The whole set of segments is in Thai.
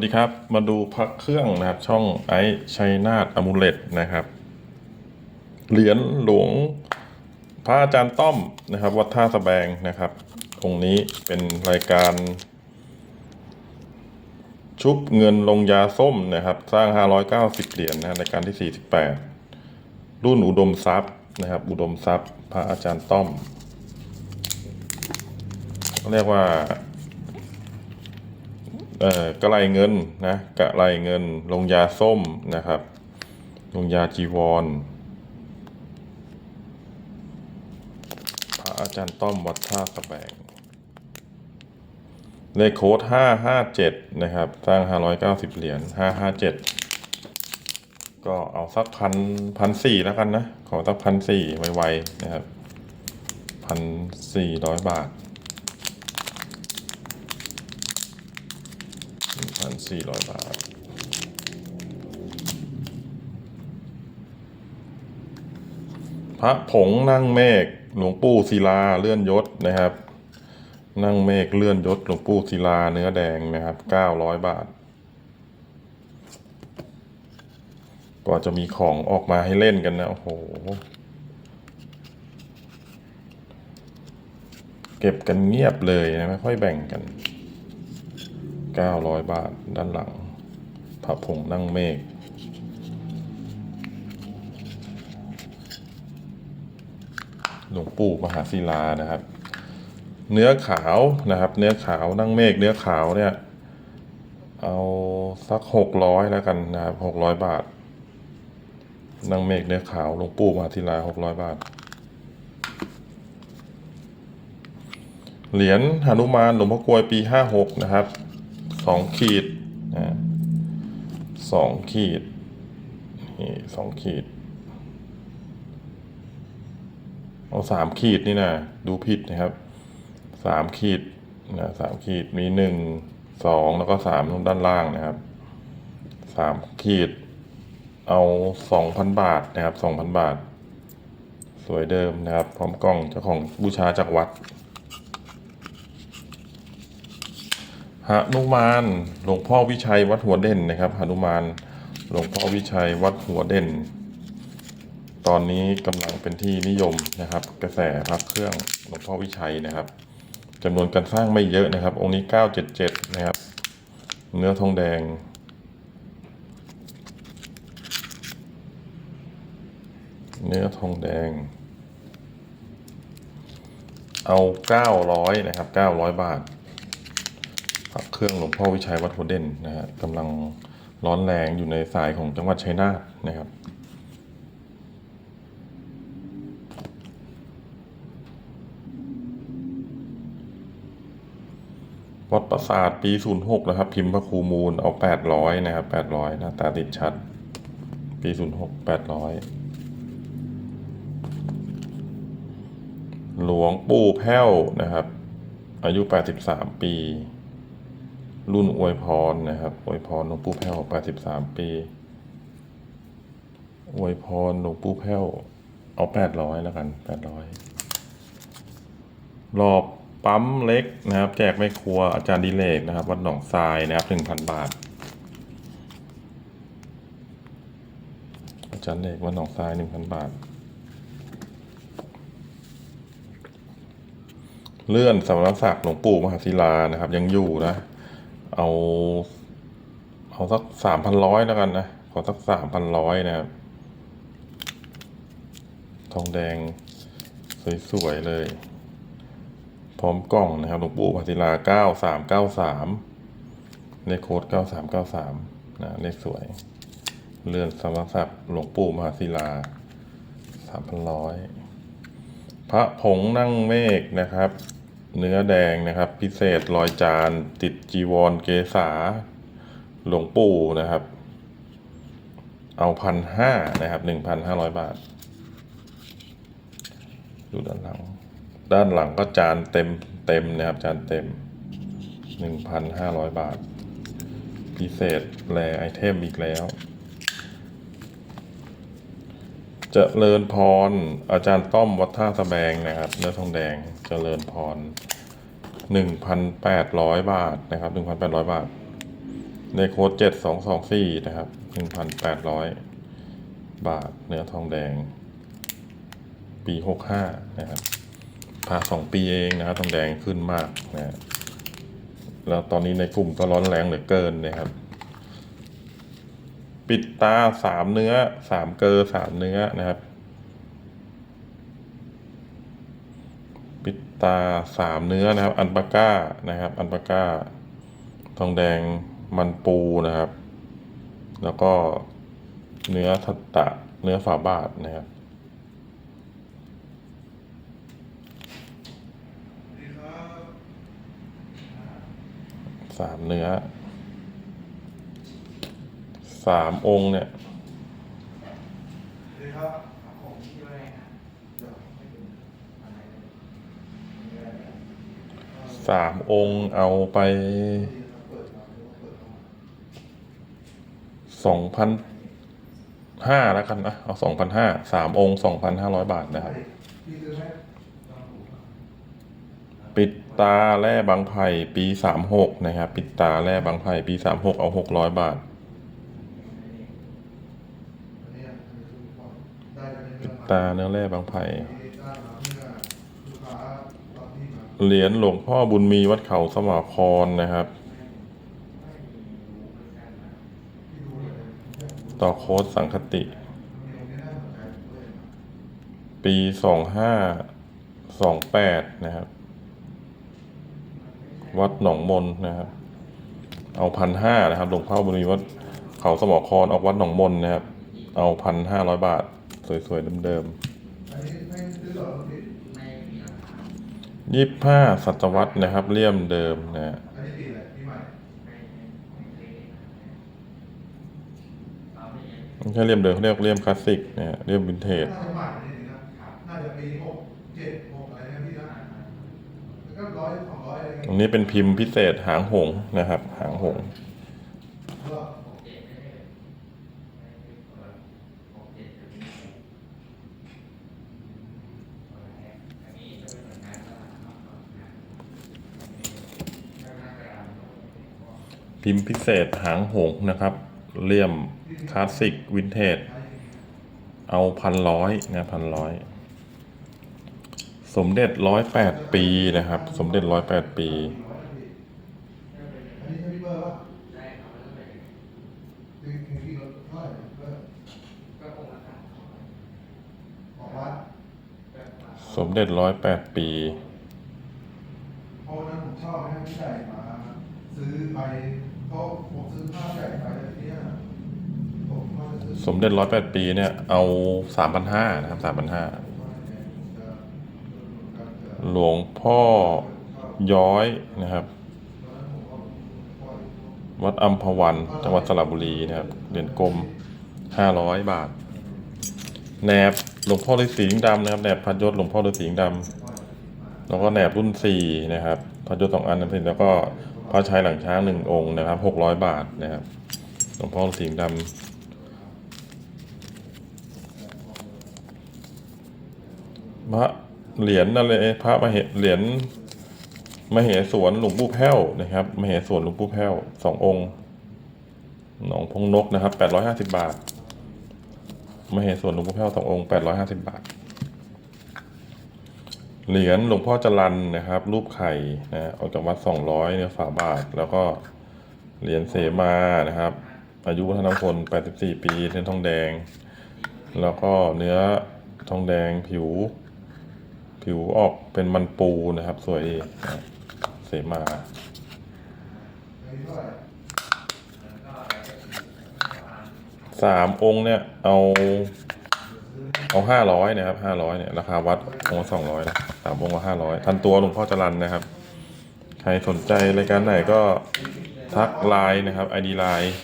สดีครับ มาดูพักเครื่องนะครับ ช่องไอชัยนาทอมูเลตนะครับ เหรียญหลวงพระอาจารย์ต้อมนะครับ วัดท่าสแบงนะครับองค์นี้เป็นรายการ ชุบเงินลงยาส้มนะครับ สร้าง 590 เหรียญนะรายการที่ 48 รุ่นอุดมทรัพย์นะครับ อุดมทรัพย์ พระอาจารย์ต้อมเรียกว่า กระไรเงินนะกระไรเงิน ลงยาส้มนะครับ ลงยาจีวร พระอาจารย์ต้อมวัดท่าสะแบงเลขโค้ดห้าห้าเจ็ดนะครับ สร้างห้าร้อยเก้าสิบเหรียญห้าห้าเจ็ดก็เอาสักพันพันสี่แล้วกันนะ ขอสักพันสี่ไวๆนะครับพันสี่ร้อยบาท พันสี่ร้อยบาท พระผงนั่งเมฆหลวงปู่ศิลาเลื่อนยศนะครับ นั่งเมฆเลื่อนยศหลวงปู่ศิลาเนื้อแดงนะครับเก้าร้อยบาทกว่าจะมีของออกมาให้เล่นกันนะ โอ้โห เก็บกันเงียบเลยนะ ไม่ค่อยแบ่งกัน เก้าร้อยบาทด้านหลังพระผงนั่งเมฆหลวงปู่มหาศิลานะครับ เนื้อขาวนะครับ เนื้อขาวนั่งเมฆเนื้อขาวเนี่ยเอาสักหกร้อยแล้วกันนะครับหกร้อยบาทนั่งเมฆเนื้อขาวหลวงปู่มหาศิลาหกร้อยบาท เหรียญหนุมานหลวงพ่อกลวยปีห้าหกนะครับ สองขีดนะสองขีดนี่สองขีด เอาสามขีดนี่นะดูผิดนะครับสามขีดนะสามขีดมีหนึ่งสองแล้วก็สามตรงด้านล่างนะครับสามขีด เอาสองพันบาทนะครับสองพันบาท สวยเดิมนะครับ พร้อมกล้องเจ้าของบูชาจากวัด หนุมานหลวงพ่อวิชัยวัดหัวเด่นนะครับหนุมานหลวงพ่อวิชัยวัดหัวเด่น ตอนนี้กำลังเป็นที่นิยมนะครับ กระแสพระเครื่องหลวงพ่อวิชัยนะครับจำนวนการสร้างไม่เยอะนะครับ องค์นี้ 977 นะครับ เนื้อทองแดงเนื้อทองแดง เอา 900 นะครับ 900 บาท พระเครื่องหลวงพ่อวิชัยวัดหัวเด่นนะฮะกำลังร้อนแรงอยู่ในสายของจังหวัดชัยนาทนะครับวัดประสาทปี 06 นะครับ พิมพ์พระครูมูลเอา 800 นะครับ 800 หน้าตาติดชัด ปี 06 800 หลวงปู่แพ้วนะครับ อายุ 83 ปี รุ่นอวยพรนะครับ อวยพรหลวงปู่แพ้ว83 ปี อวยพรหลวงปู่แพ้วเอา 800 แล้วกัน 800 รอบปั๊มเล็กนะครับ แจกแม่ครัวอาจารย์ดิเลกนะครับ วัดหนองทรายนะครับ 1,000 บาท อาจารย์เลกวัดหนองทราย 1,000 บาทเลื่อนสำนักศักดิ์หลวงปู่มหาศิลานะครับ ยังอยู่นะ เอา เอาสักสามพันร้อยแล้วกันนะ ขอสักสามพันร้อยนะครับ ทองแดง สวยๆเลย พร้อมกล้องนะครับหลวงปู่มหาศิลาเก้าสามเก้าสามเลขโค้ดเก้าสามเก้าสามนะเลขสวย เลื่อนสำนักศักดิ์หลวงปู่มหาศิลาสามพันร้อยพระผงนั่งเมฆนะครับ เนื้อแดงนะครับ พิเศษรอยจาน ติดจีวรเกษาหลวงปู่นะครับ เอาพันห้านะครับหนึ่งพันห้าร้อยบาท ดูด้านหลัง ด้านหลังก็จานเต็มเต็มนะครับ จานเต็มหนึ่งพันห้าร้อยบาท พิเศษแรไอเทมอีกแล้ว เจริญพร อาจารย์ต้อมวัดท่าสะแบงนะครับเนื้อทองแดงเจริญพรหนึ่งพันแปดร้อยบาทนะครับหนึ่งพันแปดร้อยบาท ในโค้ดเจ็ดสองสองสี่นะครับหนึ่งพันแปดร้อยบาท เนื้อทองแดง ปีหกห้านะครับพาสองปีเองนะครับทองแดงขึ้นมากนะฮะแล้วตอนนี้ในกลุ่มก็ร้อนแรงเหลือเกินนะครับ ปิดตาสามเนื้อสามเกลอสามเนื้อนะครับ ปิดตาสามเนื้อนะครับ อันปาก้านะครับ อันปาก้า ทองแดงมันปูนะครับ แล้วก็เนื้อทัตตะ เนื้อฝาบาทนะครับสามเนื้อ สามองค์เนี่ยสามองค์เอาไปสองพันห้าแล้วกันนะเอาสองพันห้าสามองค์สองพันห้าร้อยบาทนะครับ ปิดตาแร่บางไผ่ปีสามหกนะครับ ปิดตาแร่บางไผ่ปีสามหกเอาหกร้อยบาท อันนี้อันนี้คือก่อนได้กันใน ปิ เรื่อง ด มา ตาเนื้อแร่บางไผ่เหรียญหลวงพ่อบุญมีวัดเขาสมาพรนะครับ ต่อโค้ดสังคติ ปีสองห้าสองแปดนะครับ วัดหนองมนนะครับ เอาพันห้านะครับ หลวงพ่อบุญมีวัดเขาสมอครออกวัดหนองมนนะครับ เอาพันห้าร้อยบาท สวยๆเดิมๆยี่ห้าศตวรรษนะครับ เลี่ยมเดิมนะฮะอันนี้ปีอะไรปีใหม่ไม่ไม่ไม่เคยเห็นเอาไม่เห็นไม่ใช่เลี่ยมเดิมเขาเรียกเลี่ยมคลาสสิกนะฮะเลี่ยมวินเทจน่าจะใหม่นี่นะน่าจะปีหกเจ็ดหกอะไรนะพี่นะแล้วก็ร้อยสตรงนี้เป็นพิมพ์พิเศษหางหงนะครับ หางหงส์ แล้วก็ หกเจ็ดไม่ได้ไม่ได้เปิดหกเจ็ดจะมีอันนี้จะเป็นหน่วยงานตลาดครับงานเจ้าหน้าที่การ พิมพ์พิเศษหางหงนะครับเลี่ยมคลาสสิกวินเทจเอาพันร้อยนะพันร้อยสมเด็จร้อยแปดปีนะครับ สมเด็จร้อยแปดปี สมเด็จร้อยแปดปีเพราะนั้นผมชอบให้พี่ใหญ่มาซื้อไป สมเด็จร้อยแปดปีเนี่ย เอาสามพันห้านะครับสามพันห้าหลวงพ่อย้อยนะครับ วัดอัมพวัน จังหวัดสระบุรีนะครับเหรียญกลมห้าร้อยบาทแหนบหลวงพ่อฤาษีลิงดำนะครับแหนบพัดยศหลวงพ่อฤาษีลิงดำแล้วก็แหนบรุ่นสี่นะครับพัดยศสองอันนะครับแล้วก็ พระชายหลังช้างหนึ่งองค์นะครับหกร้อยบาทนะครับหลวงพ่อฤาษีลิงดำพระเหรียญอะไรพระมาเหเหรียญมเหสวนหลวงปู่แพ้วนะครับมเหสวนหลวงปู่แพ้วสององค์หนองพงนกนะครับแปดร้อยห้าสิบาทมเหสวนหลวงปู่แพ้วสององค์แปดร้อยห้าสิบาท เหรียญหลวงพ่อจรันนะครับ รูปไข่นะออกจากวัดสองร้อยเนี่ยฝาบาท แล้วก็เหรียญเสมานะครับ อายุวัฒนพลแปดสิบสี่ปีเนื้อทองแดง แล้วก็เนื้อทองแดงผิว ผิวออกเป็นมันปูนะครับ สวยดีเสมาสามองค์เนี่ยเอาเอาห้าร้อยนะครับห้าร้อยเนี่ย ราคาวัดองค์สองร้อยนะ สามองค์ก็ห้าร้อยทันตัวหลวงพ่อจรันนะครับ ใครสนใจรายการไหนก็ทักไลน์นะครับ ID ไลน์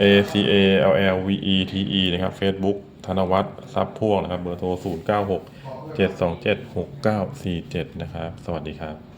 A C A L L V E T E นะครับ Facebook ธนวัฒน์ทรัพย์พ่วงนะครับ เบอร์โทร 0 9 6 7 2 7 6 9 4 7 นะครับ สวัสดีครับ